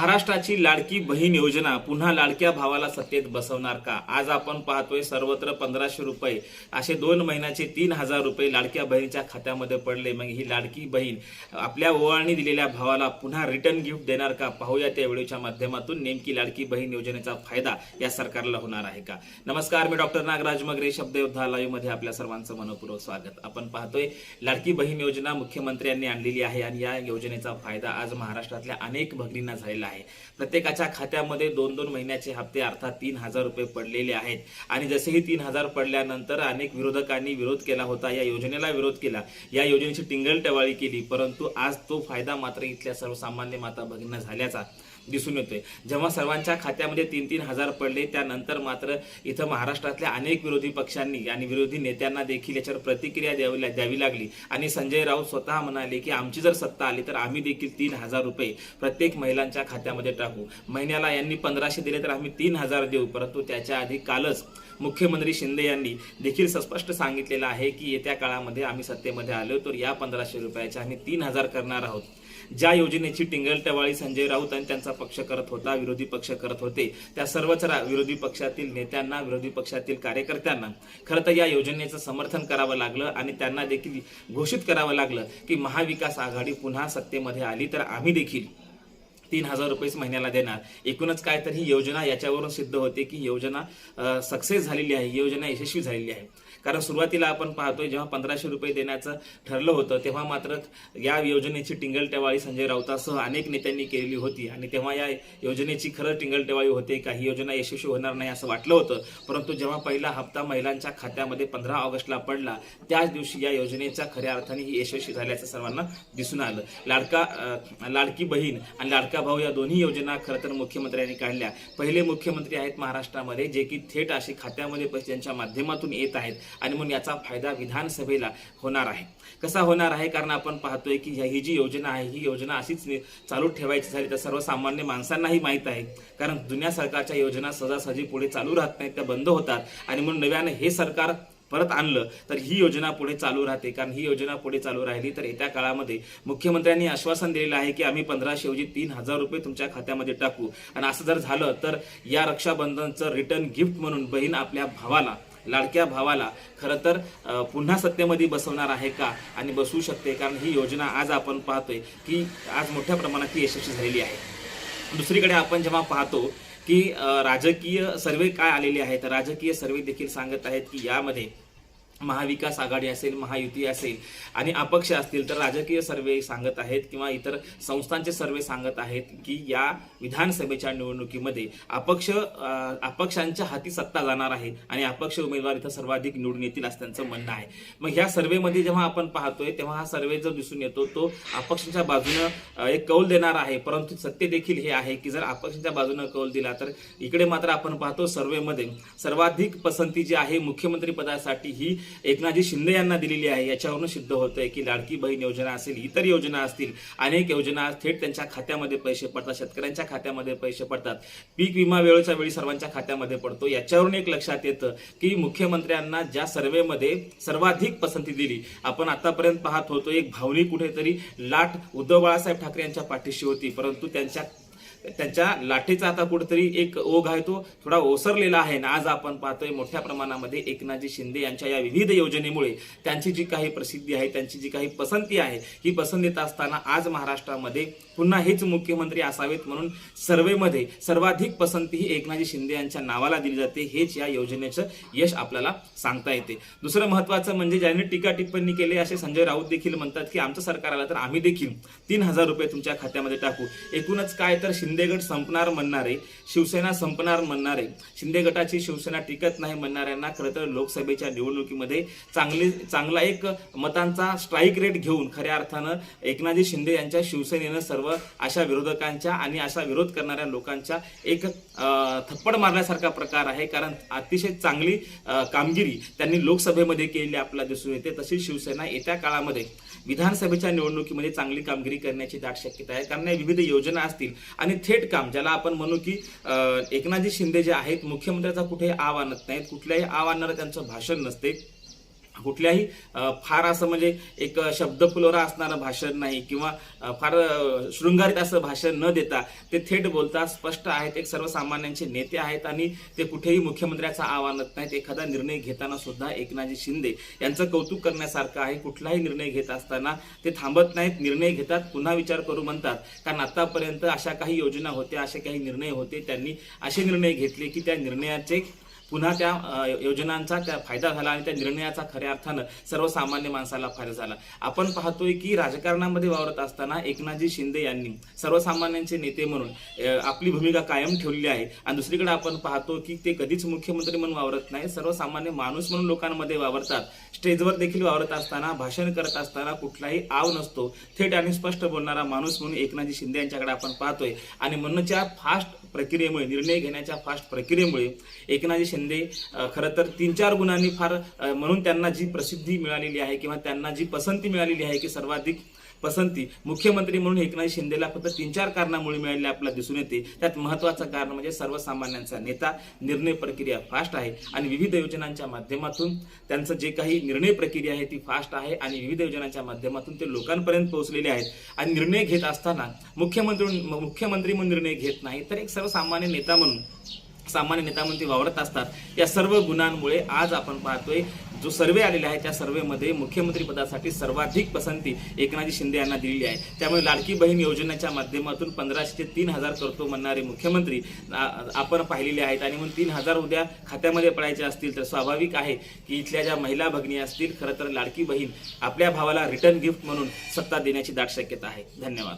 महाराष्ट्राची लाडकी बहीण योजना पुन्हा लाडक्या भावाला सत्तेत बसवणार का? आज आपण पाहतोय सर्वत्र पंधराशे रुपये असे दोन महिन्याचे तीन हजार रुपये लाडक्या बहिणीच्या खात्यामध्ये पडले. मग ही लाडकी बहीण आपल्या ओवाळणी दिलेल्या भावाला पुन्हा रिटर्न गिफ्ट देणार का? पाहूया त्या व्हिडिओच्या माध्यमातून नेमकी लाडकी बहीण योजनेचा फायदा या सरकारला होणार आहे का? नमस्कार मी डॉक्टर नागराज मगरे शब्दयोद्धा लाईव्हमध्ये आपल्या सर्वांचं मनपूर्वक स्वागत. आपण पाहतोय लाडकी बहीण योजना मुख्यमंत्र्यांनी आणलेली आहे आणि या योजनेचा फायदा आज महाराष्ट्रातल्या अनेक भगिनींना झालेला आहे. प्रत्येकाच्या खात्यामध्ये दोन दोन महिन्याचे हप्ते अर्थात तीन हजार रुपये पडलेले आहेत. आणि जसेही तीन हजार पडल्यानंतर अनेक विरोधकांनी विरोध केला होता या योजनेला विरोध केला. या योजनेची टिंगल टवाळी केली परंतु आज तो फायदा मात्र इथल्या सर्वसामान्य माता भगिनींना झाल्याचा. दिसून येतोय. जेव्हा सर्वांच्या खात्यामध्ये तीन तीन हजार पडले त्यानंतर मात्र इथं महाराष्ट्रातल्या अनेक विरोधी पक्षांनी आणि विरोधी नेत्यांना देखील याच्यावर प्रतिक्रिया द्यावी द्यावी लागली. आणि संजय राऊत स्वतः म्हणाले की आमची जर सत्ता आली तर आम्ही देखील तीन हजार रुपये प्रत्येक महिलांच्या खात्यामध्ये टाकू. महिन्याला यांनी पंधराशे दिले तर आम्ही तीन हजार देऊ. परंतु त्याच्या आधी कालच मुख्यमंत्री शिंदे यांनी देखील स्पष्ट सांगितलेलं आहे की येत्या काळामध्ये आम्ही सत्तेमध्ये आलो तर या पंधराशे रुपयाचे आम्ही तीन हजार करणार आहोत. ज्या योजनेची टिंगलटवाळी संजय राऊत आणि त्यांचा पक्ष करत होता विरोधी पक्ष करत होते त्या सर्वच रा- विरोधी पक्षातील नेत्यांना विरोधी पक्षातील कार्यकर्त्यांना खरं तर या योजनेचं समर्थन करावं लागलं आणि त्यांना देखील घोषित करावं लागलं की महाविकास आघाडी पुन्हा सत्तेमध्ये आली तर आम्ही देखील तीन हजार रुपयेच महिन्याला देणार. एकूणच काय तर ही योजना याच्यावरून सिद्ध होते की योजना सक्सेस झालेली आहे योजना यशस्वी झालेली आहे. कारण सुरुवातीला आपण पाहतोय जेव्हा पंधराशे रुपये देण्याचं ठरलं होतं तेव्हा मात्र या योजनेची टिंगलटेवाळी संजय राऊतासह अनेक नेत्यांनी केलेली होती. आणि तेव्हा या योजनेची खरं टिंगलटेवाळी होते काही योजना यशस्वी होणार नाही असं वाटलं होतं. परंतु जेव्हा पहिला हप्ता महिलांच्या खात्यामध्ये पंधरा ऑगस्टला पडला त्याच दिवशी या योजनेच्या खऱ्या अर्थाने ही यशस्वी झाल्याचं सर्वांना दिसून आलं. लाडका लाडकी बहीण आणि लाडका भाऊ या दोन्ही योजना खरं तर मुख्यमंत्र्यांनी काढल्या. पहिले मुख्यमंत्री आहेत महाराष्ट्रामध्ये जे की थेट अशी खात्यामध्ये पैसे त्यांच्या माध्यमातून येत आहेत आणि म्हणून याचा फायदा विधानसभेला होणार आहे. कसा होणार आहे? कारण आपण पाहतोय की ह्या- ही जी योजना आहे ही योजना अशीच चालू ठेवायची झाली. तर सर्वसामान्य माणसांनाही माहीत आहे. कारण जुन्या सरकारच्या योजना सहजासहजी पुढे चालू राहत नाहीत त्या बंद होतात. आणि म्हणून नव्याने हे सरकार परत आणलं तर ही योजना पुढे चालू राहते. कारण ही योजना पुढे चालू राहिली तर येत्या काळामध्ये मुख्यमंत्र्यांनी आश्वासन दिलेलं आहे की आम्ही पंधराशे ऐवजी तीन हजार रुपये तुमच्या खात्यामध्ये टाकू. आणि असं जर झालं तर या रक्षाबंधनचं रिटर्न गिफ्ट म्हणून बहीण आपल्या भावाला लाडक्या भावाला खरं तर पुन्हा सत्तेमध्ये बसवणार आहे का आणि बसवू शकते? कारण ही योजना आज आपण पाहतोय की आज मोठ्या प्रमाणात ती यशस्वी झालेली आहे. दुसरीकडे आपण जेव्हा पाहतो की राजकीय सर्वे काय आलेले आहेत? राजकीय सर्वे देखील सांगत आहेत की यामध्ये महाविकास आघाडी असेल महायुती असेल आणि अपक्ष असतील तर राजकीय सर्वे सांगत आहेत किंवा इतर संस्थांचे सर्वे सांगत आहेत की या विधानसभेच्या निवडणुकीमध्ये अपक्ष अपक्षांच्या हाती सत्ता जाणार आहे आणि अपक्ष उमेदवार इथं सर्वाधिक निवडून येतील असं त्यांचं म्हणणं आहे. मग ह्या सर्वेमध्ये जेव्हा आपण पाहतोय तेव्हा हा सर्वे जो दिसून येतो तो अपक्षांच्या बाजूनं एक कौल देणार आहे. परंतु सत्य देखील हे आहे की जर अपक्षांच्या बाजूनं कौल दिला तर इकडे मात्र आपण पाहतो सर्वेमध्ये सर्वाधिक पसंती जी आहे मुख्यमंत्री पदासाठी ही एकनाथजी शिंदे यांना दिलेली आहे. याच्यावरून सिद्ध होतंय की लाडकी बहीण योजना असेल इतर योजना असतील अनेक योजना थेट त्यांच्या खात्यामध्ये पैसे पडतात शेतकऱ्यांच्या खात्यामध्ये पैसे पडतात. पीक विमा वेळेच्या वेळी सर्वांच्या खात्यामध्ये पडतो. याच्यावरून एक लक्षात येतं की मुख्यमंत्र्यांना ज्या सर्वेमध्ये सर्वाधिक पसंती दिली आपण आतापर्यंत पाहत होतो एक भावनिक कुठेतरी लाट उद्धव बाळासाहेब ठाकरे यांच्या पाठीशी होती परंतु त्यांच्या त्यांच्या लाठीचा आता कुठेतरी एक ओघ आहे तो थोडा ओसरलेला आहे. आज आपण पाहतोय मोठ्या प्रमाणामध्ये एकनाथजी शिंदे यांच्या या विविध योजनेमुळे त्यांची जी काही प्रसिद्धी आहे त्यांची जी काही पसंती आहे ही पसंत येत असताना आज महाराष्ट्रामध्ये पुन्हा हेच मुख्यमंत्री असावेत म्हणून सर्वेमध्ये सर्वाधिक पसंती ही एकनाथजी शिंदे यांच्या नावाला दिली जाते. हेच या योजनेचं यश आपल्याला सांगता येते. दुसरं महत्वाचं म्हणजे ज्यांनी टीका टिप्पणी केली असे संजय राऊत देखील म्हणतात की आमचं सरकार आलं तर आम्ही देखील तीन हजार रुपये तुमच्या खात्यामध्ये टाकू. एकूणच काय तर शिंदे शिंदे गट संपणार म्हणणारे शिवसेना संपणार म्हणणारे शिंदे गटाची शिवसेना टिकत नाही म्हणणाऱ्यांना खरं तर लोकसभेच्या निवडणुकीमध्ये चांगली चांगला एक मतांचा स्ट्राईक रेट घेऊन खऱ्या अर्थानं एकनाथजी शिंदे यांच्या शिवसेनेनं सर्व अशा विरोधकांच्या आणि अशा विरोध करणाऱ्या लोकांच्या एक थप्पड मारण्यासारखा प्रकार आहे. कारण अतिशय चांगली कामगिरी त्यांनी लोकसभेमध्ये केलेली आपल्याला दिसून येते. तशी शिवसेना येत्या काळामध्ये विधानसभेच्या निवडणुकीमध्ये चांगली कामगिरी करण्याची दाट शक्यता आहे. कारण विविध योजना असतील आणि थेट काम ज्याला आपण म्हणू की एकनाथजी शिंदे जे आहेत मुख्यमंत्र्याचा कुठेही आव आणत नाहीत कुठल्याही आव आणणारं त्यांचं भाषण नसते. कुठल्याही फार असं म्हणजे एक शब्दफुलोरा असणारं भाषण नाही किंवा फार शृंगारित असं भाषण न देता ते थेट बोलतात स्पष्ट आहेत एक सर्वसामान्यांचे नेते आहेत आणि ते कुठेही मुख्यमंत्र्याचा आव्हानत नाहीत. एखादा निर्णय घेताना सुद्धा एकनाथजी शिंदे यांचं कौतुक करण्यासारखं आहे. कुठलाही निर्णय घेत असताना ते थांबत नाहीत. निर्णय घेतात पुन्हा विचार करू म्हणतात. कारण आतापर्यंत अशा काही योजना होत्या असे काही निर्णय होते. त्यांनी असे निर्णय घेतले की त्या निर्णयाचे पुन्हा त्या योजनांचा त्या फायदा झाला आणि त्या निर्णयाचा खऱ्या अर्थानं सर्वसामान्य माणसाला फायदा झाला. आपण पाहतोय की राजकारणामध्ये वावरत असताना एकनाथजी शिंदे यांनी सर्वसामान्यांचे नेते म्हणून आपली भूमिका कायम ठेवलेली आहे. आणि दुसरीकडे आपण पाहतो की ते कधीच मुख्यमंत्री म्हणून वावरत नाही सर्वसामान्य माणूस म्हणून लोकांमध्ये वावरतात. स्टेजवर देखील वावरत असताना भाषण करत असताना कुठलाही आव नसतो. थेट आणि स्पष्ट बोलणारा माणूस म्हणून एकनाथजी शिंदे यांच्याकडे आपण पाहतोय. आणि म्हणूनच्या फास्ट प्रक्रियेमुळे निर्णय घेण्याच्या फास्ट प्रक्रियेमुळे एकनाथजी शिंदे अ, खरं तर तीन चार गुणांनी फार म्हणून त्यांना जी प्रसिद्धी मिळालेली आहे किंवा त्यांना जी पसंती मिळालेली आहे की सर्वाधिक पसंती मुख्यमंत्री म्हणून एकनाथ शिंदेला फक्त तीन चार कारणामुळे मिळालेली आपल्याला दिसून येते. त्यात महत्वाचं कारण म्हणजे सर्वसामान्यांचा नेता निर्णय प्रक्रिया फास्ट आहे आणि विविध योजनांच्या माध्यमातून त्यांचं जे काही निर्णय प्रक्रिया आहे ती फास्ट आहे आणि विविध योजनांच्या माध्यमातून ते लोकांपर्यंत पोहोचलेले आहेत. आणि निर्णय घेत असताना मुख्यमंत्री मुख्यमंत्री म्हणून निर्णय घेत नाही तर एक सर्वसामान्य नेता म्हणून सामान्य नेता म्हणून ते वावरत असतात. या सर्व गुणांमुळे आज आपण पाहतोय जो सर्वे आलेला आहे त्या सर्वेमध्ये मुख्यमंत्री पदासाठी सर्वाधिक पसंती एकनाथजी शिंदे यांना दिलेली आहे. त्यामुळे लाडकी बहीण योजनेच्या माध्यमातून पंधराशे ते तीन हजार करतो म्हणणारे मुख्यमंत्री आपण पाहिलेले आहेत. आणि म्हणून तीन हजार उद्या खात्यामध्ये पडायचे असतील तर स्वाभाविक आहे की इथल्या ज्या महिला भगिनी असतील खरं तर लाडकी बहीण आपल्या भावाला रिटर्न गिफ्ट म्हणून सत्ता देण्याची दाट शक्यता आहे. धन्यवाद.